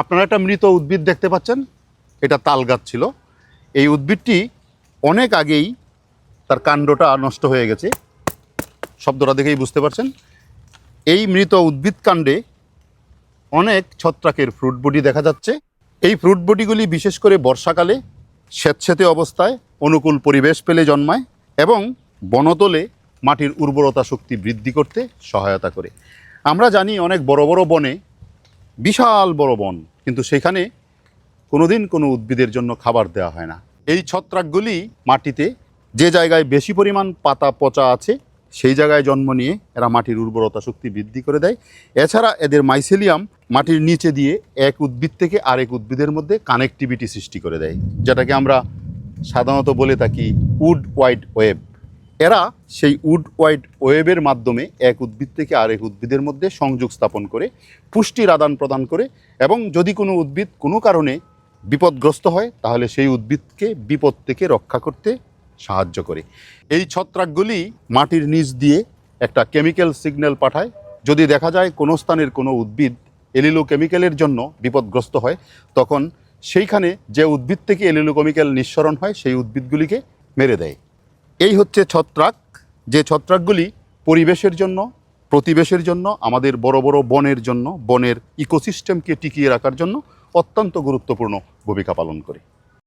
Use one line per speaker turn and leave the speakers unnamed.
আপনারা একটা মৃত উদ্ভিদ দেখতে পাচ্ছেন? এটা তাল গাছ ছিল। এই উদ্ভিদটি অনেক আগেই তার কাণ্ডটা নষ্ট হয়ে গেছে। শব্দটা দেখেই বুঝতে পারছেন। এই মৃত উদ্ভিদ কাণ্ডে অনেক ছত্রাকের ফ্রুট বডি দেখা যাচ্ছে। এই ফ্রুট বডিগুলি বিশেষ করে বর্ষাকালে স্বেচ্ছেতে অবস্থায় অনুকূল পরিবেশ পেলে জন্মায় এবং বনতলে মাটির উর্বরতা শক্তি বৃদ্ধি করতে সহায়তা করে। আমরা জানি অনেক বড় বড় বনে বিশাল বড় বন, কিন্তু সেখানে কোনোদিন কোনো উদ্ভিদের জন্য খাবার দেওয়া হয় না। এই ছত্রাকগুলি মাটিতে যে জায়গায় বেশি পরিমাণ পাতা পচা আছে, সেই জায়গায় জন্ম নিয়ে এরা মাটির উর্বরতা শক্তি বৃদ্ধি করে দেয়। এছাড়া এদের মাইসেলিয়াম মাটির নিচে দিয়ে এক উদ্ভিদ থেকে আরেক উদ্ভিদের মধ্যে কানেক্টিভিটি সৃষ্টি করে দেয়, যেটাকে আমরা সাধারণত বলে থাকি উড ওয়াইড ওয়েব এরা সেই উড ওয়াইড ওয়েবের মাধ্যমে এক উদ্ভিদ থেকে আরেক উদ্ভিদের মধ্যে সংযোগ স্থাপন করে পুষ্টির আদান প্রদান করে এবং যদি কোনো উদ্ভিদ কোনো কারণে বিপদগ্রস্ত হয়, তাহলে সেই উদ্ভিদকে বিপদ থেকে রক্ষা করতে সাহায্য করে। এই ছত্রাকগুলি মাটির নিচ দিয়ে একটা কেমিক্যাল সিগন্যাল পাঠায়। যদি দেখা যায় কোনো স্থানের কোনো উদ্ভিদ এলিলো কেমিক্যালের জন্য বিপদগ্রস্ত হয়, তখন সেইখানে যে উদ্ভিদ থেকে এলিলো কেমিক্যাল নিঃসরণ হয়, সেই উদ্ভিদগুলিকে মেরে দেয়। এই হচ্ছে ছত্রাক। যে ছত্রাকগুলি পরিবেশের জন্য, প্রতিবেশের জন্য, আমাদের বড় বড় বনের জন্য, বনের ইকোসিস্টেমকে টিকিয়ে রাখার জন্য অত্যন্ত গুরুত্বপূর্ণ ভূমিকা পালন করে।